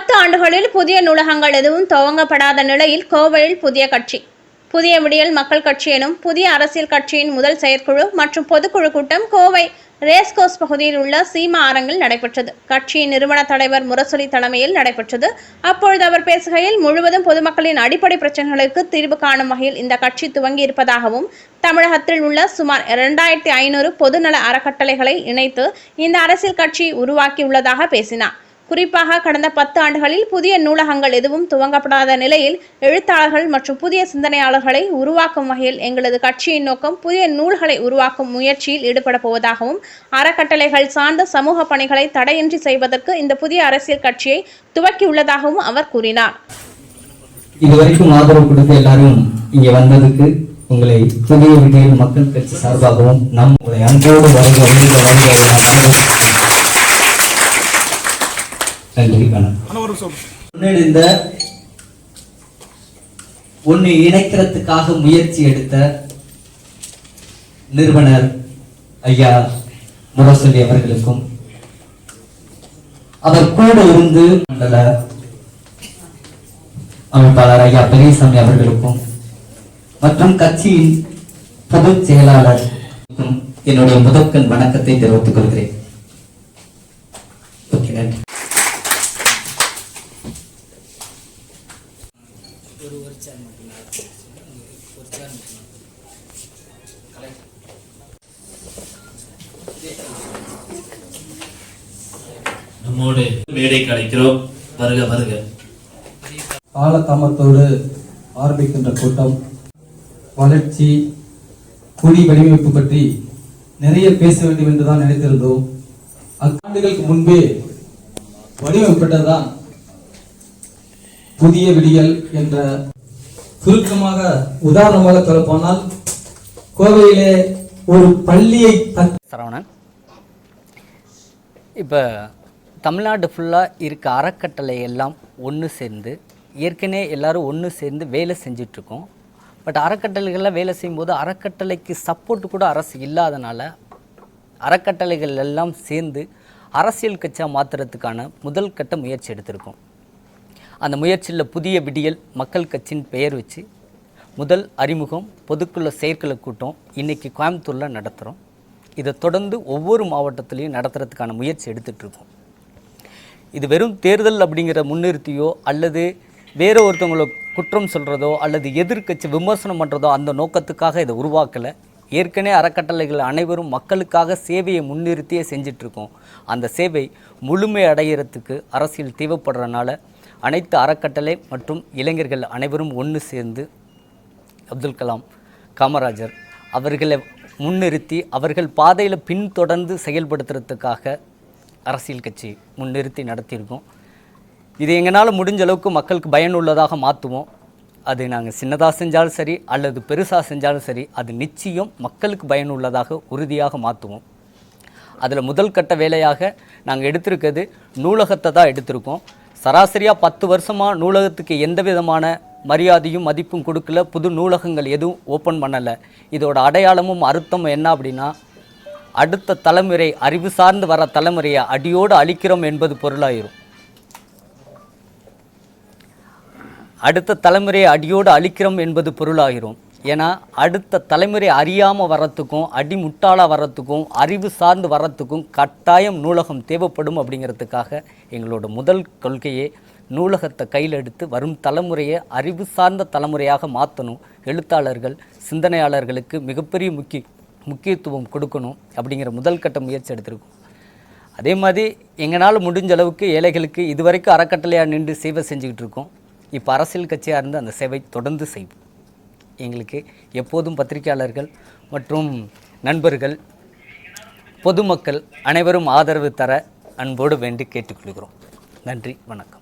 பத்து ஆண்டுகளில் புதிய நூலகங்கள் எதுவும் துவங்கப்படாத நிலையில் கோவையில் புதிய கட்சி புதிய விடியல் மக்கள் கட்சி எனும் புதிய அரசியல் கட்சியின் முதல் செயற்குழு மற்றும் பொதுக்குழு கூட்டம் கோவை ரேஸ்கோஸ் பகுதியில் உள்ள சீமா அரங்கில் நடைபெற்றது. கட்சியின் நிறுவன தலைவர் முரசொலி தலைமையில் நடைபெற்றது. அப்பொழுது அவர் பேசுகையில் முழுவதும் பொதுமக்களின் அடிப்படை பிரச்சனைகளுக்கு தீர்வு காணும் வகையில் இந்த கட்சி துவங்கி இருப்பதாகவும் தமிழகத்தில் உள்ள சுமார் இரண்டாயிரத்தி ஐநூறு பொதுநல அறக்கட்டளைகளை இணைத்து இந்த அரசியல் கட்சி உருவாக்கியுள்ளதாக பேசினார். குறிப்பாக கடந்த பத்து ஆண்டுகளில் புதிய நூலகங்கள் எதுவும் துவங்கப்படாத நிலையில் எழுத்தாளர்கள் மற்றும் புதிய சிந்தனையாளர்களை உருவாக்கும் வகையில் எங்களது கட்சியின் நோக்கம் புதிய நூல்களை உருவாக்கும் முயற்சியில் ஈடுபட போவதாகவும் அறக்கட்டளைகள் சார்ந்த சமூக பணிகளை தடையின்றி செய்வதற்கு இந்த புதிய அரசியல் கட்சியை துவக்கியுள்ளதாகவும் அவர் கூறினார். இதுவரைக்கும் ஆதரவு கொடுத்து எல்லாரும் இங்க வந்ததுக்கு உங்களை புதிய விடியல் மக்கள் கட்சி சார்பாகவும் நம் உங்களை அன்போடு வருக வருக வருக நன்றி வணக்கம் முன்னெடுந்த ஒன்னு இணைக்கிறதுக்காக முயற்சி எடுத்த நிறுவனர் ஐயா முரசொலி அவர்களுக்கும் அவர் கூட இருந்து மண்டல அமைப்பாளர் ஐயா பெரியசாமி அவர்களுக்கும் மற்றும் கட்சியின் பொதுச் செயலாளர் என்னுடைய முதற்கண் வணக்கத்தை தெரிவித்துக் கொள்கிறேன். ஓகே நன்றி நம்மோடு மேடைக்கு அழைக்கிறோம். வருக வருக. காலதாமத்தோடு ஆரம்பிக்கின்ற கூட்டம் வளர்ச்சி குடி வடிவமைப்பு பற்றி நிறைய பேச வேண்டும் என்றுதான் நினைத்திருந்தோம். அக்காண்டுகளுக்கு முன்பே வடிவமைப்பட்டதுதான் புதிய விடியல் என்ற சுருக்கமாக உதாரணமாக சொல்லப்போனால் கோவையிலே ஒரு பள்ளியை சரவணன் இப்போ தமிழ்நாடு ஃபுல்லாக இருக்க அறக்கட்டளை எல்லாம் ஒன்று சேர்ந்து ஏற்கனவே எல்லாரும் ஒன்று சேர்ந்து வேலை செஞ்சிட்ருக்கோம். பட் அறக்கட்டளைகளில் வேலை செய்யும்போது அறக்கட்டளைக்கு சப்போர்ட் கூட அரசு இல்லாதனால அறக்கட்டளைகள் எல்லாம் சேர்ந்து அரசியல் கட்சியாக மாற்றுறதுக்கான முதல் கட்ட முயற்சி எடுத்திருக்கோம். அந்த முயற்சியில் புதிய விடியல் மக்கள் கட்சியின் பெயர் வச்சு முதல் அறிமுகம் பொதுக்குள்ள செயற்குழு கூட்டம் இன்றைக்கி கோயம்புத்தூரில் நடத்துகிறோம் இதை தொடர்ந்து ஒவ்வொரு மாவட்டத்திலையும் நடத்துறதுக்கான முயற்சி எடுத்துகிட்ருக்கோம் இது வெறும் தேர்தல் அப்படிங்கிற முன்னிறுத்தியோ அல்லது வேற ஒருத்தவங்களை குற்றம் சொல்கிறதோ அல்லது எதிர்க்கட்சி விமர்சனம் பண்ணுறதோ அந்த நோக்கத்துக்காக இதை உருவாக்கலை. ஏற்கனவே அறக்கட்டளைகள் அனைவரும் மக்களுக்காக சேவையை முன்னிறுத்தியே செஞ்சிட்ருக்கோம் அந்த சேவை முழுமை அடைகிறதுக்கு அரசியல் தேவைப்படுறதுனால அனைத்து அறக்கட்டளை மற்றும் இளைஞர்கள் அனைவரும் ஒன்று சேர்ந்து அப்துல் கலாம் காமராஜர் அவர்களை முன்னிறுத்தி அவர்கள் பாதையில் பின்தொடர்ந்து செயல்படுத்துறதுக்காக அரசியல் கட்சி முன்னிறுத்தி நடத்தியிருக்கோம். இது எங்களால் முடிஞ்ச அளவுக்கு மக்களுக்கு பயனுள்ளதாக மாற்றுவோம் அது நாங்கள் சின்னதாக செஞ்சாலும் சரி அல்லது பெருசாக செஞ்சாலும் சரி அது நிச்சயம் மக்களுக்கு பயனுள்ளதாக உறுதியாக மாற்றுவோம் அதில் முதல் கட்ட வேலையாக நாங்கள் எடுத்திருக்கிறது நூலகத்தை தான் எடுத்திருக்கோம். சராசரியாக பத்து வருஷமாக நூலகத்துக்கு எந்த விதமான மரியாதையும் மதிப்பும் கொடுக்கல. புது நூலகங்கள் எதுவும் ஓப்பன் பண்ணலை. இதோட அடையாளமும் அர்த்தம் என்ன அப்படின்னா அடுத்த தலைமுறை அறிவு சார்ந்து வர தலைமுறையை அடியோடு அழிக்கிறோம் என்பது பொருளாயிரும். அடுத்த தலைமுறையை அடியோடு அழிக்கிறோம் என்பது பொருளாகிறோம் ஏன்னா அடுத்த தலைமுறை அறியாமல் வரத்துக்கும் அடி முட்டாளாக வரத்துக்கும் அறிவு சார்ந்து வரத்துக்கும் கட்டாயம் நூலகம் தேவைப்படும் அப்படிங்கிறதுக்காக எங்களோட முதல் கொள்கையே நூலகத்தை கையில் எடுத்து வரும் தலைமுறையை அறிவு சார்ந்த தலைமுறையாக மாற்றணும் எழுத்தாளர்கள் சிந்தனையாளர்களுக்கு மிகப்பெரிய முக்கிய முக்கியத்துவம் கொடுக்கணும் அப்படிங்கிற முதல் கட்ட முயற்சி எடுத்திருக்கோம். அதே மாதிரி எங்களால் முடிஞ்ச அளவுக்கு ஏழைகளுக்கு இதுவரைக்கும் அறக்கட்டளையாக நின்று சேவை செஞ்சுக்கிட்டு இருக்கோம். இப்போ அரசியல் கட்சியாக இருந்து அந்த சேவை தொடர்ந்து செய்வோம். எங்களுக்கு எப்போதும் பத்திரிகையாளர்கள் மற்றும் நண்பர்கள் பொதுமக்கள் அனைவரும் ஆதரவு தர அன்போடு வேண்டி கேட்டுக்கொள்கிறோம். நன்றி வணக்கம்.